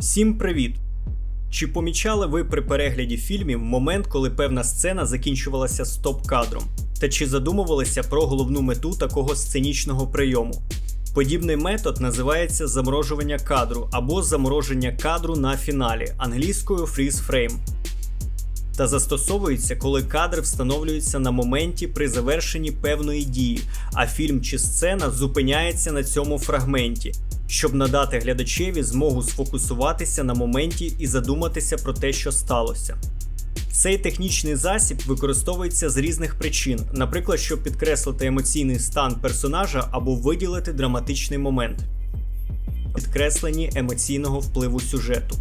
Всім привіт! Чи помічали ви при перегляді фільмів момент, коли певна сцена закінчувалася стоп-кадром? Та чи задумувалися про головну мету такого сценічного прийому? Подібний метод називається заморожування кадру або замороження кадру на фіналі англійською freeze frame. Та застосовується, коли кадр встановлюється на моменті при завершенні певної дії, а фільм чи сцена зупиняється на цьому фрагменті, щоб надати глядачеві змогу сфокусуватися на моменті і задуматися про те, що сталося. Цей технічний засіб використовується з різних причин, наприклад, щоб підкреслити емоційний стан персонажа або виділити драматичний момент, підкресленні емоційного впливу сюжету.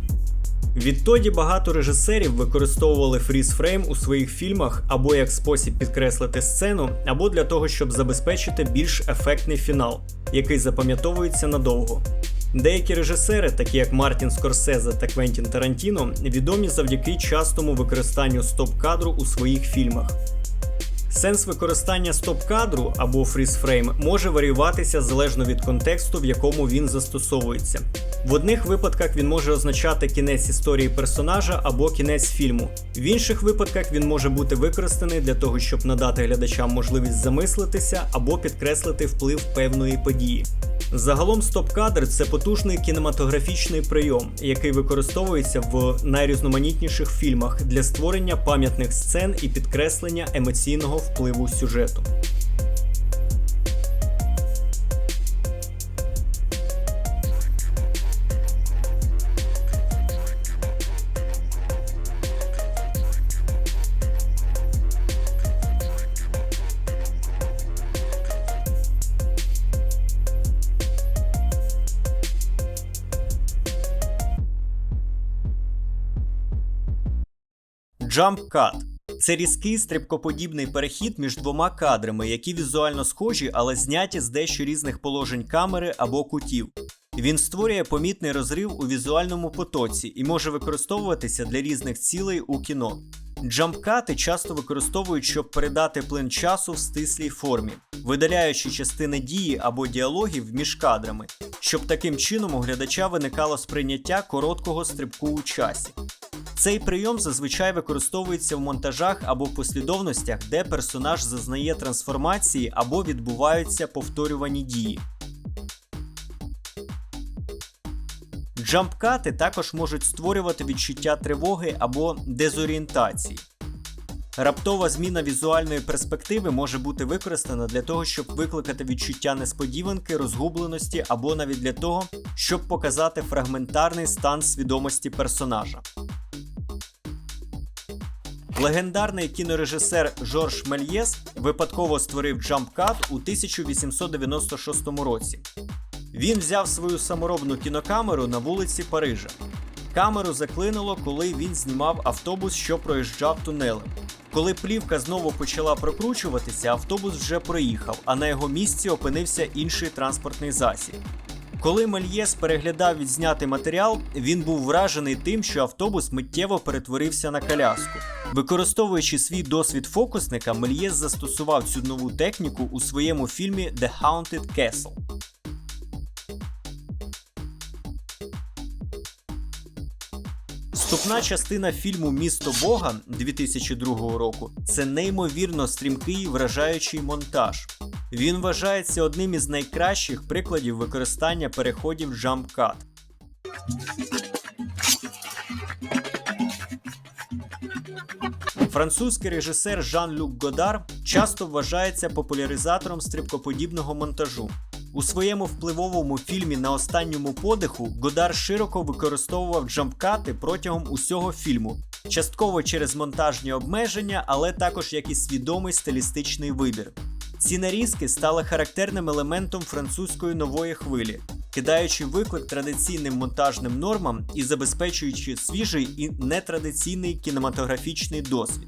Відтоді багато режисерів використовували фріз-фрейм у своїх фільмах або як спосіб підкреслити сцену, або для того, щоб забезпечити більш ефектний фінал, який запам'ятовується надовго. Деякі режисери, такі як Мартін Скорсезе та Квентін Тарантіно, відомі завдяки частому використанню стоп-кадру у своїх фільмах. Сенс використання стоп-кадру або фріз-фрейм може варіюватися залежно від контексту, в якому він застосовується. В одних випадках він може означати кінець історії персонажа або кінець фільму. В інших випадках він може бути використаний для того, щоб надати глядачам можливість замислитися або підкреслити вплив певної події. Загалом стоп-кадр це потужний кінематографічний прийом, який використовується в найрізноманітніших фільмах для створення пам'ятних сцен і підкреслення емоційного впливу сюжету. Jump Cut – це різкий стрибкоподібний перехід між двома кадрами, які візуально схожі, але зняті з дещо різних положень камери або кутів. Він створює помітний розрив у візуальному потоці і може використовуватися для різних цілей у кіно. Джампкати часто використовують, щоб передати плин часу в стислій формі, видаляючи частини дії або діалогів між кадрами, щоб таким чином у глядача виникало сприйняття короткого стрибку у часі. Цей прийом зазвичай використовується в монтажах або в послідовностях, де персонаж зазнає трансформації або відбуваються повторювані дії. Джампкати також можуть створювати відчуття тривоги або дезорієнтації. Раптова зміна візуальної перспективи може бути використана для того, щоб викликати відчуття несподіванки, розгубленості або навіть для того, щоб показати фрагментарний стан свідомості персонажа. Легендарний кінорежисер Жорж Мельєс випадково створив джампкат у 1896 році. Він взяв свою саморобну кінокамеру на вулиці Парижа. Камеру заклинило, коли він знімав автобус, що проїжджав тунелем. Коли плівка знову почала прокручуватися, автобус вже проїхав, а на його місці опинився інший транспортний засіб. Коли Мельєс переглядав відзнятий матеріал, він був вражений тим, що автобус миттєво перетворився на коляску. Використовуючи свій досвід фокусника, Мельєс застосував цю нову техніку у своєму фільмі The Haunted Castle. Вступна частина фільму Місто Бога 2002 року це неймовірно стрімкий вражаючий монтаж. Він вважається одним із найкращих прикладів використання переходів Jump Cut. Французький режисер Жан-Люк Годар часто вважається популяризатором стрибкоподібного монтажу. У своєму впливовому фільмі на останньому подиху Годар широко використовував джампкати протягом усього фільму, частково через монтажні обмеження, але також як і свідомий стилістичний вибір. Ці нарізки стали характерним елементом французької нової хвилі, кидаючи виклик традиційним монтажним нормам і забезпечуючи свіжий і нетрадиційний кінематографічний досвід.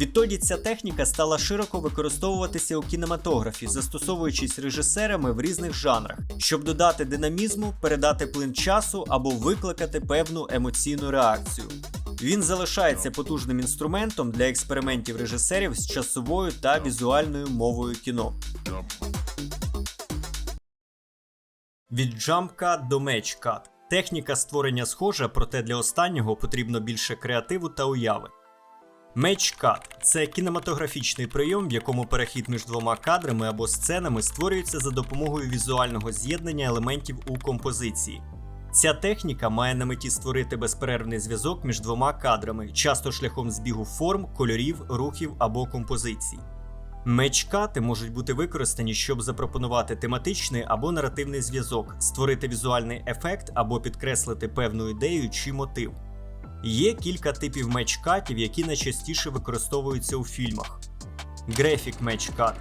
Відтоді ця техніка стала широко використовуватися у кінематографі, застосовуючись режисерами в різних жанрах, щоб додати динамізму, передати плин часу або викликати певну емоційну реакцію. Він залишається потужним інструментом для експериментів режисерів з часовою та візуальною мовою кіно. Від Cut до Match Техніка створення схожа, проте для останнього потрібно більше креативу та уяви. Меч-кат це кінематографічний прийом, в якому перехід між двома кадрами або сценами створюється за допомогою візуального з'єднання елементів у композиції. Ця техніка має на меті створити безперервний зв'язок між двома кадрами, часто шляхом збігу форм, кольорів, рухів або композицій. Меч-кати можуть бути використані, щоб запропонувати тематичний або наративний зв'язок, створити візуальний ефект або підкреслити певну ідею чи мотив. Є кілька типів меч-катів, які найчастіше використовуються у фільмах. Match Cut.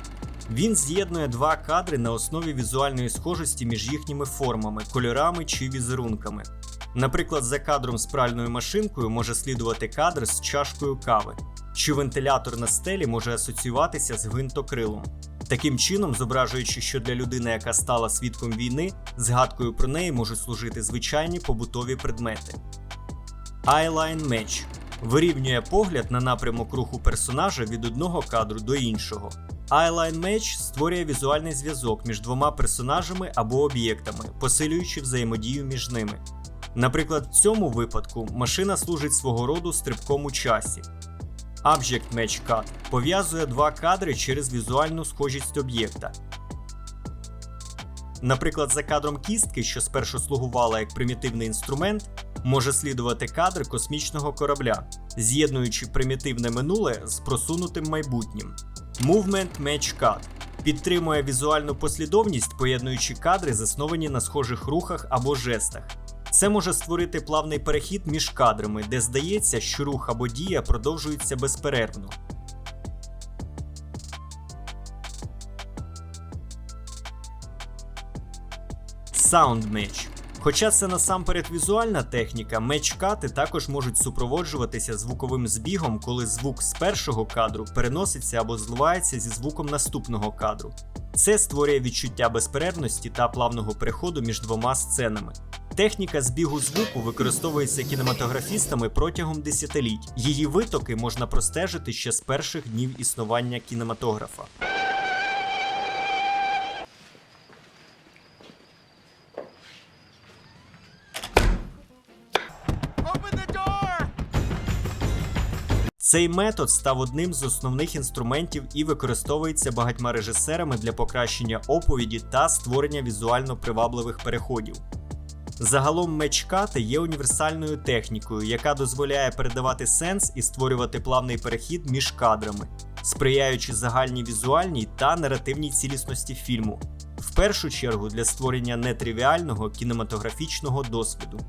Він з'єднує два кадри на основі візуальної схожості між їхніми формами, кольорами чи візерунками. Наприклад, за кадром з пральною машинкою може слідувати кадр з чашкою кави, чи вентилятор на стелі може асоціюватися з гвинтокрилом. Таким чином, зображуючи, що для людини, яка стала свідком війни, згадкою про неї можуть служити звичайні побутові предмети. Eyeline Match вирівнює погляд на напрямок руху персонажа від одного кадру до іншого. Eyeline Match створює візуальний зв'язок між двома персонажами або об'єктами, посилюючи взаємодію між ними. Наприклад, в цьому випадку машина служить свого роду стрибком у часі. Object Match Cut пов'язує два кадри через візуальну схожість об'єкта. Наприклад, за кадром кістки, що спершу слугувала як примітивний інструмент, може слідувати кадр космічного корабля, з'єднуючи примітивне минуле з просунутим майбутнім. Movement Match Cut підтримує візуальну послідовність, поєднуючи кадри, засновані на схожих рухах або жестах. Це може створити плавний перехід між кадрами, де здається, що рух або дія продовжуються безперервно. Sound Match. Хоча це насамперед візуальна техніка, меч-кати також можуть супроводжуватися звуковим збігом, коли звук з першого кадру переноситься або зливається зі звуком наступного кадру. Це створює відчуття безперервності та плавного переходу між двома сценами. Техніка збігу звуку використовується кінематографістами протягом десятиліть. Її витоки можна простежити ще з перших днів існування кінематографа. Цей метод став одним з основних інструментів і використовується багатьма режисерами для покращення оповіді та створення візуально привабливих переходів. Загалом мечкати є універсальною технікою, яка дозволяє передавати сенс і створювати плавний перехід між кадрами, сприяючи загальній візуальній та наративній цілісності фільму, в першу чергу для створення нетривіального кінематографічного досвіду.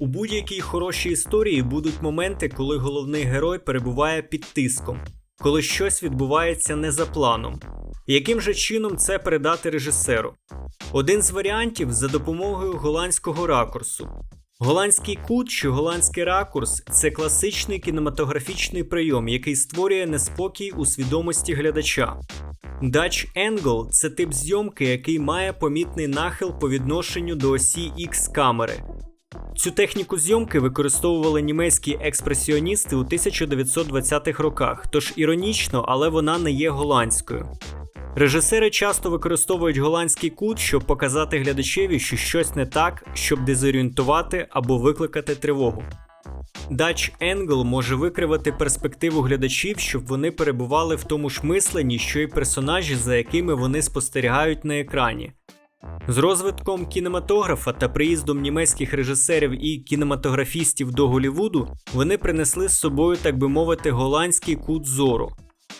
У будь-якій хорошій історії будуть моменти, коли головний герой перебуває під тиском, коли щось відбувається не за планом. Яким же чином це передати режисеру? Один з варіантів за допомогою голландського ракурсу. Голландський кут чи голландський ракурс це класичний кінематографічний прийом, який створює неспокій у свідомості глядача. Dutch Angle – це тип зйомки, який має помітний нахил по відношенню до осі X камери. Цю техніку зйомки використовували німецькі експресіоністи у 1920-х роках, тож іронічно, але вона не є голландською. Режисери часто використовують голландський кут, щоб показати глядачеві, що щось не так, щоб дезорієнтувати або викликати тривогу. Dutch Angle може викривати перспективу глядачів, щоб вони перебували в тому ж мисленні, що й персонажі, за якими вони спостерігають на екрані. З розвитком кінематографа та приїздом німецьких режисерів і кінематографістів до Голівуду вони принесли з собою, так би мовити, голландський кут зору.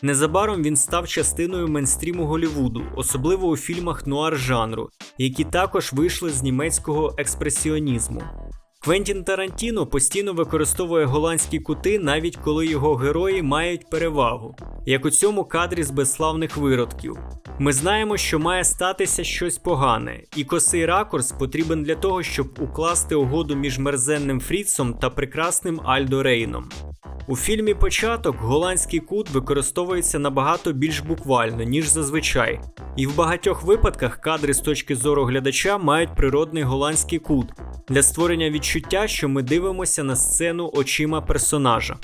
Незабаром він став частиною мейнстріму Голівуду, особливо у фільмах нуар жанру, які також вийшли з німецького експресіонізму. Квентін Тарантіно постійно використовує голландські кути, навіть коли його герої мають перевагу, як у цьому кадрі з безславних виродків. Ми знаємо, що має статися щось погане, і косий ракурс потрібен для того, щоб укласти угоду між мерзенним Фріцом та прекрасним Альдо Рейном. У фільмі Початок голландський кут використовується набагато більш буквально, ніж зазвичай, і в багатьох випадках кадри з точки зору глядача мають природний голландський кут для створення відчуття, що ми дивимося на сцену очима персонажа.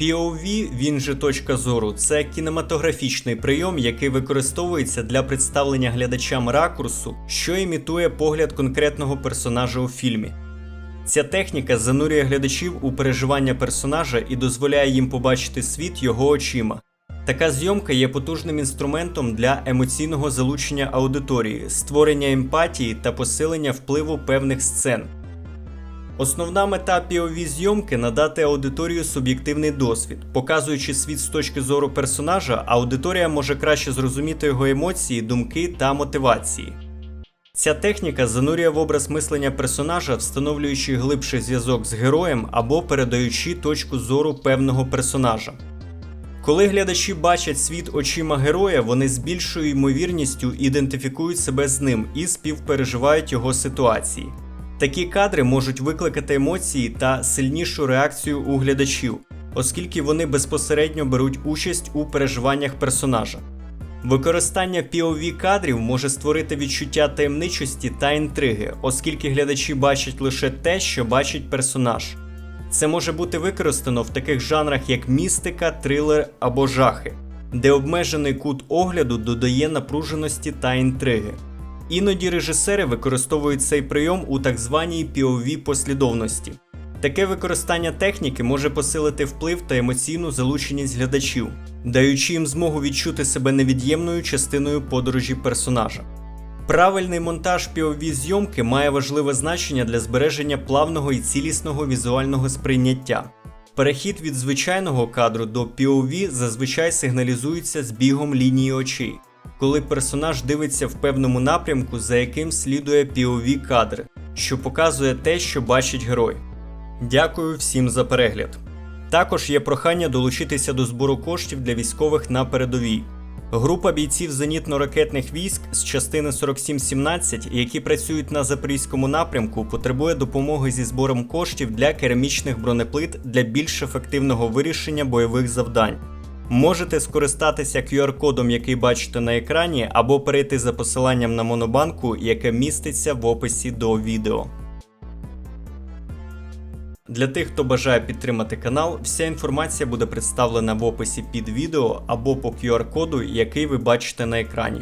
POV, він же точка зору, це кінематографічний прийом, який використовується для представлення глядачам ракурсу, що імітує погляд конкретного персонажа у фільмі. Ця техніка занурює глядачів у переживання персонажа і дозволяє їм побачити світ його очима. Така зйомка є потужним інструментом для емоційного залучення аудиторії, створення емпатії та посилення впливу певних сцен. Основна мета POV зйомки надати аудиторію суб'єктивний досвід. Показуючи світ з точки зору персонажа, аудиторія може краще зрозуміти його емоції, думки та мотивації. Ця техніка занурює в образ мислення персонажа, встановлюючи глибший зв'язок з героєм або передаючи точку зору певного персонажа. Коли глядачі бачать світ очима героя, вони з більшою ймовірністю ідентифікують себе з ним і співпереживають його ситуації. Такі кадри можуть викликати емоції та сильнішу реакцію у глядачів, оскільки вони безпосередньо беруть участь у переживаннях персонажа. Використання POV кадрів може створити відчуття таємничості та інтриги, оскільки глядачі бачать лише те, що бачить персонаж. Це може бути використано в таких жанрах, як містика, трилер або жахи, де обмежений кут огляду додає напруженості та інтриги. Іноді режисери використовують цей прийом у так званій POV послідовності. Таке використання техніки може посилити вплив та емоційну залученість глядачів, даючи їм змогу відчути себе невід'ємною частиною подорожі персонажа. Правильний монтаж POV зйомки має важливе значення для збереження плавного і цілісного візуального сприйняття. Перехід від звичайного кадру до POV зазвичай сигналізується збігом лінії очей, коли персонаж дивиться в певному напрямку, за яким слідує POV кадр, що показує те, що бачить герой. Дякую всім за перегляд. Також є прохання долучитися до збору коштів для військових на передовій. Група бійців зенітно-ракетних військ з частини 4717, які працюють на запорізькому напрямку, потребує допомоги зі збором коштів для керамічних бронеплит для більш ефективного вирішення бойових завдань. Можете скористатися QR-кодом, який бачите на екрані, або перейти за посиланням на монобанку, яке міститься в описі до відео. Для тих, хто бажає підтримати канал, вся інформація буде представлена в описі під відео або по QR-коду, який ви бачите на екрані.